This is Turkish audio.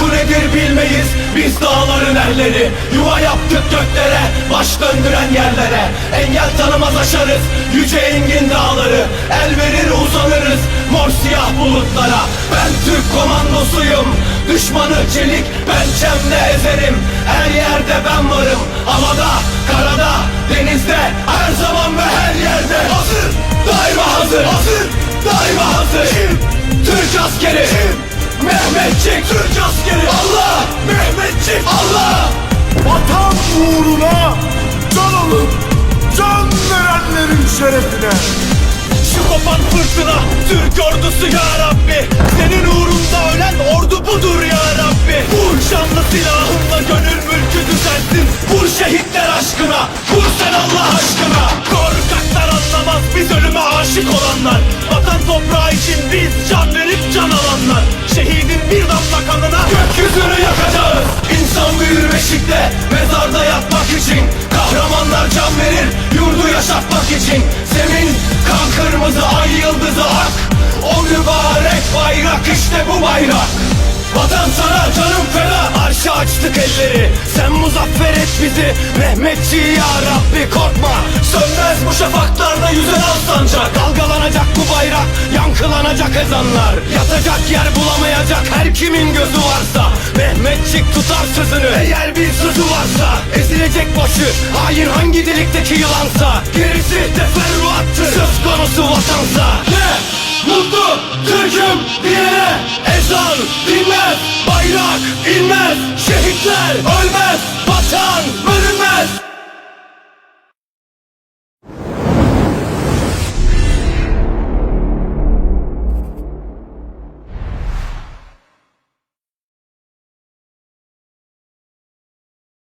Korku nedir bilmeyiz biz dağların erleri. Yuva yaptık göklere baş döndüren yerlere. Engel tanımaz aşarız yüce engin dağları. El verir uzanırız mor siyah bulutlara. Ben Türk komandosuyum düşmanı çelik Pençemle ezerim. Her yerde ben varım Havada, karada, uğruna can alıp can verenlerin şerefine. Şu kopan fırtına Türk ordusu ya Rabbi. Senin uğrunda ölen ordu budur ya Rabbi. Vur şanlı silahınla gönül mülkü düzelsin Vur şehitler aşkına Vur sen Allah aşkına. Korkaklar anlamaz biz ölüme aşık olanlar. Vatan toprağı için biz can verip can alanlar. Şehidin bir damla kanına Gökyüzünü yakacağız İnsan büyür beşikte Mezarda yatmak için. Kahramanlar can verir Yurdu yaşatmak için. Zemin kan kırmızı ay yıldızı ak. O mübarek bayrak işte bu bayrak. Vatan sana canım feda Arşa açtık elleri. Sen muzaffer et bizi Mehmetçi ya Rabbi korkma. Sönmez bu şafaklarda yüzen al sancak. Dalgalanacak bu bayrak Yankılanacak ezanlar. Yatacak yer bulamayacak her kimin gözü Mehmetçik tutar sözünü. Eğer bir sözü varsa Ezilecek başı. Hain hangi delikteki yılansa Gerisi teferruattır. Söz konusu vatansa. Ne? Mutlu Türk'üm diyene. Ezan dinmez Bayrak inmez. Şehitler ölmez Vatan bölünmez